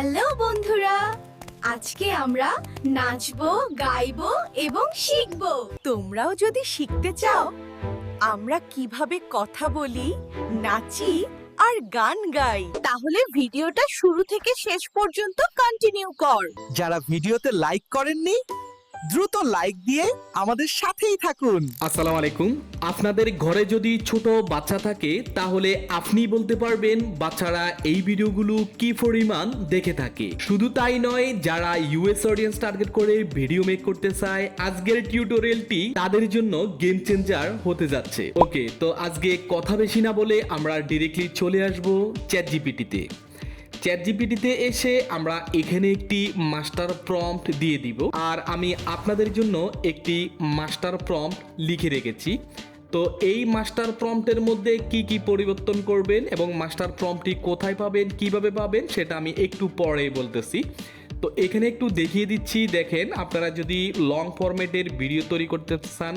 Hello বন্ধুরা আজকে আমরা নাচবো গাইবো এবং শিখব। তোমরাও যদি শিখতে চাও আমরা কীভাবে কথা বলি নাচি আর গান গাই। তাহলে ভিডিওটা শুরু থেকে শেষ পর্যন্ত কন্টিনিউ কর। যারা ভিডিওতে লাইক করেননি দ্রুত লাইক দিয়ে আমাদের সাথেই থাকুন। আসসালামু আলাইকুম আপনাদের ঘরে যদি ছোট বাচ্চা থাকে, তাহলে আপনি বলতে পারবেন বাচ্চারা এই ভিডিওগুলো কি পরিমাণ দেখে থাকে। শুধু তাই নয়, যারা ইউএস অডিয়েন্স টার্গেট করে ভিডিও মেক করতে চায়, আজকের টিউটোরিয়ালটি তাদের জন্য গেম চেঞ্জার হতে যাচ্ছে। ওকে তো আজকে কথা বেশি না বলে আমরা ডিরেক্টলি চলে আসব চ্যাট জিপিটিতে চ্যাট জিপিটিতে এসে আমরা এখানে একটি মাস্টার প্রম্পট দিয়ে দিব। আর আমি আপনাদের জন্য একটি মাস্টার প্রম্পট লিখে রেখেছি। তো এই মাস্টার প্রম্পটের মধ্যে কি কি পরিবর্তন করবেন এবং মাস্টার প্রম্পটটি কোথায় পাবেন, কীভাবে পাবেন, সেটা আমি একটু পরে বলতেছি। তো এখানে একটু দেখিয়ে দিচ্ছি, দেখেন আপনারা যদি লং ফরম্যাটের ভিডিও তৈরি করতে চান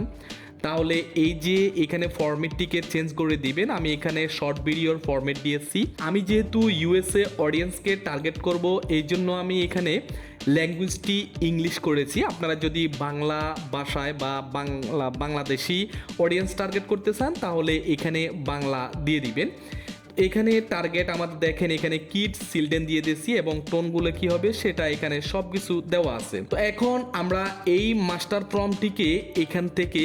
তাহলে এই যে এখানে ফরম্যাটটিকে চেঞ্জ করে দিবেন, আমি এখানে শর্ট ভিডিওর ফরম্যাট দিয়েছি। আমি যেহেতু ইউএসএ অডিয়েন্সকে টার্গেট করব, এই জন্য আমি এখানে ল্যাঙ্গুয়েজটি ইংলিশ করেছি। আপনারা যদি বাংলা ভাষায় বা বাংলা, বাংলাদেশি অডিয়েন্স টার্গেট করতে চান, তাহলে এখানে বাংলা দিয়ে দিবেন। এখানে টার্গেট আমাদের দেখেন, এখানে কিডস চিলড্রেন দিয়ে দিয়েছি এবং টোনগুলো কি হবে সেটা এখানে সব কিছু দেওয়া আছে। তো এখন আমরা এই মাস্টার প্রমটিকে এখান থেকে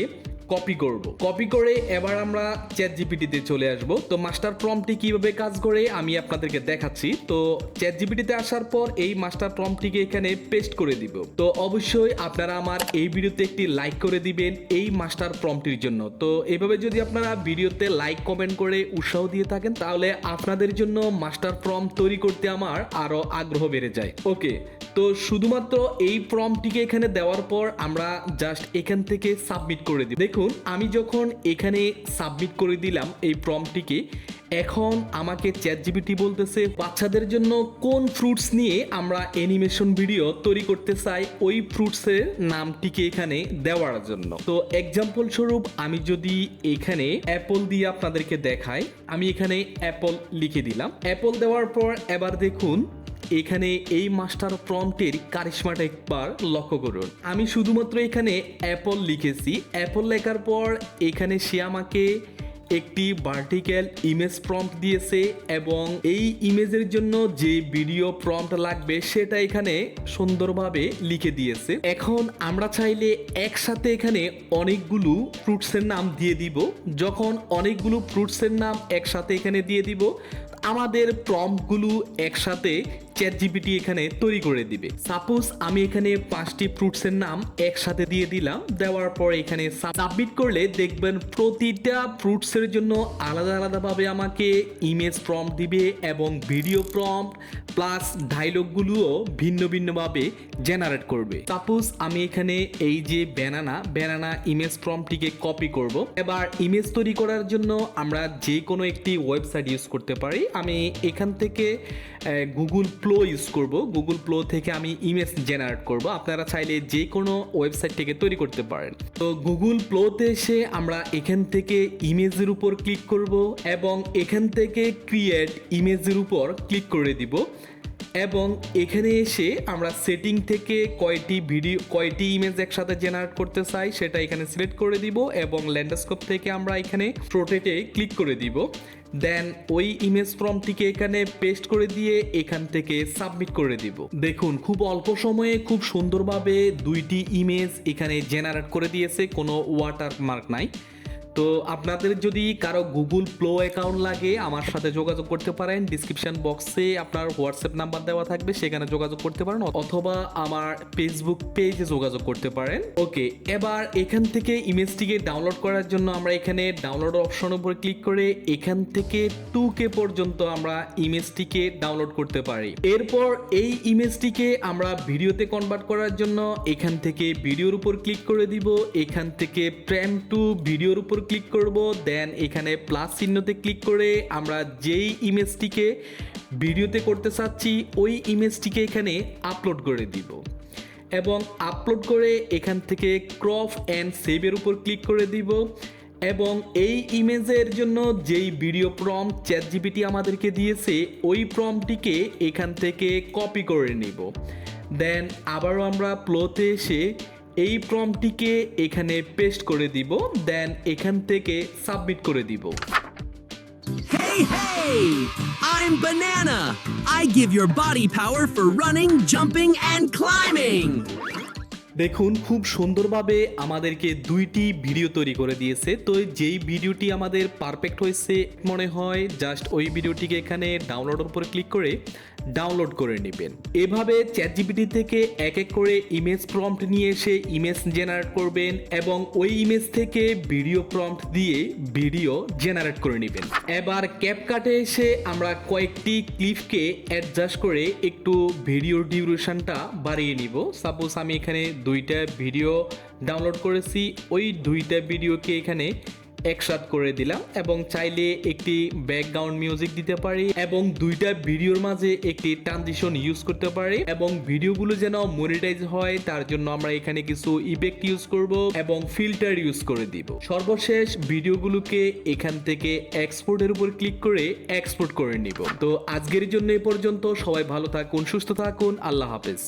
কপি করব। কপি করে এবার আমরা চ্যাট জিপিটিতে চলে আসব। তো মাস্টার প্রমটি কীভাবে কাজ করে আমি আপনাদেরকে দেখাচ্ছি। তো চ্যাট জিপিটিতে আসার পর এই মাস্টার প্রমটিকে এখানে পেস্ট করে দিব। তো অবশ্যই আপনারা আমার এই ভিডিওতে একটি লাইক করে দিবেন এই মাস্টার প্রমটির জন্য। তো এইভাবে যদি আপনারা ভিডিওতে লাইক কমেন্ট করে উৎসাহ দিয়ে থাকেন, তাহলে আপনাদের জন্য মাস্টার প্রম তৈরি করতে আমার আরও আগ্রহ বেড়ে যায়। ওকে তো শুধুমাত্র এই ফর্মটিকে এখানে দেওয়ার পর আমরা জাস্ট এখান থেকে সাবমিট করে দিই। দেখুন, আমি যখন এখানে সাবমিট করে দিলাম এই প্রমটিকে এখন আমাকে চ্যাট জিবিটি বলতেছে, বাচ্চাদের জন্য কোন ফ্রুটস নিয়ে আমরা অ্যানিমেশন ভিডিও তৈরি করতে চাই, ওই ফ্রুটসের নামটিকে এখানে দেওয়ার জন্য? তো এক্সাম্পল স্বরূপ, আমি যদি এখানে অ্যাপল দিয়ে আপনাদেরকে দেখাই, আমি এখানে অ্যাপল লিখে দিলাম। অ্যাপল দেওয়ার পর এবার দেখুন এখানে এই মাস্টার প্রম্পটের কারিশমাটা একবার লক্ষ্য করুন। আমি শুধুমাত্র এখানে অ্যাপল লিখেছি। অ্যাপল লেখার পর এখানে সে আমাকে একটি ভার্টিক্যাল ইমেজ প্রম্পট দিয়েছে এবং এই ইমেজের জন্য যে ভিডিও প্রম্পট লাগবে সেটা এখানে সুন্দরভাবে লিখে দিয়েছে। এখন আমরা চাইলে একসাথে এখানে অনেকগুলো ফ্রুটসের নাম দিয়ে দিব। যখন অনেকগুলো ফ্রুটসের নাম একসাথে এখানে দিয়ে দিব, আমাদের প্রম্পটগুলো একসাথে চ্যাট জিপিটি এখানে তৈরি করে দিবে। সাপোজ আমি এখানে পাঁচটি ফ্রুটসের নাম একসাথে দিয়ে দিলাম, দেওয়ার পর এখানে সাবমিট করলে দেখবেন প্রতিটা ফ্রুটসের জন্য আলাদা আলাদাভাবে আমাকে ইমেজ প্রম্পট দিবে এবং ভিডিও প্রম্পট প্লাস ডায়লগগুলোও ভিন্ন ভিন্নভাবে জেনারেট করবে। সাপোজ আমি এখানে এই যে ব্যানানা ব্যানানা ইমেজ প্রম্পটিকে কপি করব। এবার ইমেজ তৈরি করার জন্য আমরা যে কোনো একটি ওয়েবসাইট ইউজ করতে পারি। আমি এখান থেকে গুগল প্লো ইউজ করব। গুগল প্লো থেকে আমি ইমেজ জেনারেট করব। আপনারা চাইলে যে কোনো ওয়েবসাইট থেকে তৈরি করতে পারেন। তো গুগল প্লোতে এসে আমরা এখান থেকে ইমেজের উপর ক্লিক করব এবং এখান থেকে ক্রিয়েট ইমেজের উপর ক্লিক করে দিব। এবং এখানে এসে আমরা সেটিং থেকে কয়টি ভিডিও কয়টি ইমেজ একসাথে জেনারেট করতে চাই সেটা এখানে সিলেক্ট করে দিব এবং ল্যান্ডস্কোপ থেকে আমরা এখানে প্রোটেটে ক্লিক করে দিব। দেন ওই ইমেজ ফর্মটিকে এখানে পেস্ট করে দিয়ে এখান থেকে সাবমিট করে দিব। দেখুন, খুব অল্প সময়ে খুব সুন্দরভাবে দুইটি ইমেজ এখানে জেনারেট করে দিয়েছে, কোনো ওয়াটার মার্ক নাই। তো আপনাদের যদি কারও গুগল প্লো অ্যাকাউন্ট লাগে, আমার সাথে যোগাযোগ করতে পারেন। ডিসক্রিপশন বক্সে আপনার হোয়াটসঅ্যাপ নাম্বার দেওয়া থাকবে, সেখানে যোগাযোগ করতে পারেন অথবা আমার ফেসবুক পেজে যোগাযোগ করতে পারেন। ওকে, এবার এখান থেকে ইমেজটিকে ডাউনলোড করার জন্য আমরা এখানে ডাউনলোড অপশন উপর ক্লিক করে এখান থেকে টু কে পর্যন্ত আমরা ইমেজটিকে ডাউনলোড করতে পারি। এরপর এই ইমেজটিকে আমরা ভিডিওতে কনভার্ট করার জন্য এখান থেকে ভিডিওর উপর ক্লিক করে দিব। এখান থেকে প্রেম টু ভিডিওর উপর ক্লিক করব দেন এখানে প্লাস চিহ্নতে ক্লিক করে আমরা যেই ইমেজটিকে ভিডিওতে করতে চাচ্ছি, ওই ইমেজটিকে এখানে আপলোড করে দিব। এবং আপলোড করে এখান থেকে ক্রপ অ্যান্ড সেভের উপর ক্লিক করে দিব। এবং এই ইমেজের জন্য যেই ভিডিও প্রম চ্যাট জিপিটি আমাদেরকে দিয়েছে, ওই প্রমটিকে এখান থেকে কপি করে নিব। দেন আবারও আমরা প্লোতে এসে এই প্রমটিকে এখানে পেস্ট করে দিব দেন এখান থেকে সাবমিট করে দিব Hey, hey! I'm Banana! I give your body power for running, jumping, and climbing! দেখুন খুব সুন্দরভাবে আমাদেরকে দুইটি ভিডিও তৈরি করে দিয়েছে তো যেই ভিডিওটি আমাদের পারফেক্ট হয়েছে মনে হয় জাস্ট ওই ভিডিওটিকে এখানে ডাউনলোডের উপরে ক্লিক করে ডাউনলোড করে নেবেন। এভাবে চ্যাট জিপিটি থেকে এক এক করে ইমেজ প্রম্পট নিয়ে এসে ইমেজ জেনারেট করবেন এবং ওই ইমেজ থেকে ভিডিও প্রম্পট দিয়ে ভিডিও জেনারেট করে নেবেন। এবার ক্যাপকাটে এসে আমরা কয়েকটি ক্লিপকে অ্যাডজাস্ট করে একটু ভিডিও ডিউরেশনটা বাড়িয়ে নিব। সাপোজ আমি এখানে দুইটা ভিডিও ডাউনলোড করেছি, ওই দুইটা ভিডিওকে এখানে একসাথ করে দিলাম এবং চাইলে একটি ব্যাকগ্রাউন্ড মিউজিক দিতে পারি এবং দুইটা ভিডিওর মাঝে একটি ট্রানজিশন ইউজ করতে পারি এবং ভিডিওগুলো যেন মনিটাইজ হয়, তার জন্য আমরা এখানে কিছু ইফেক্ট ইউজ করব এবং ফিল্টার ইউজ করে দিব। সর্বশেষ ভিডিওগুলোকে এখান থেকে এক্সপোর্টের উপর ক্লিক করে এক্সপোর্ট করে নিব। তো আজকের জন্য এ পর্যন্ত, সবাই ভালো থাকুন, সুস্থ থাকুন, আল্লাহ হাফেজ।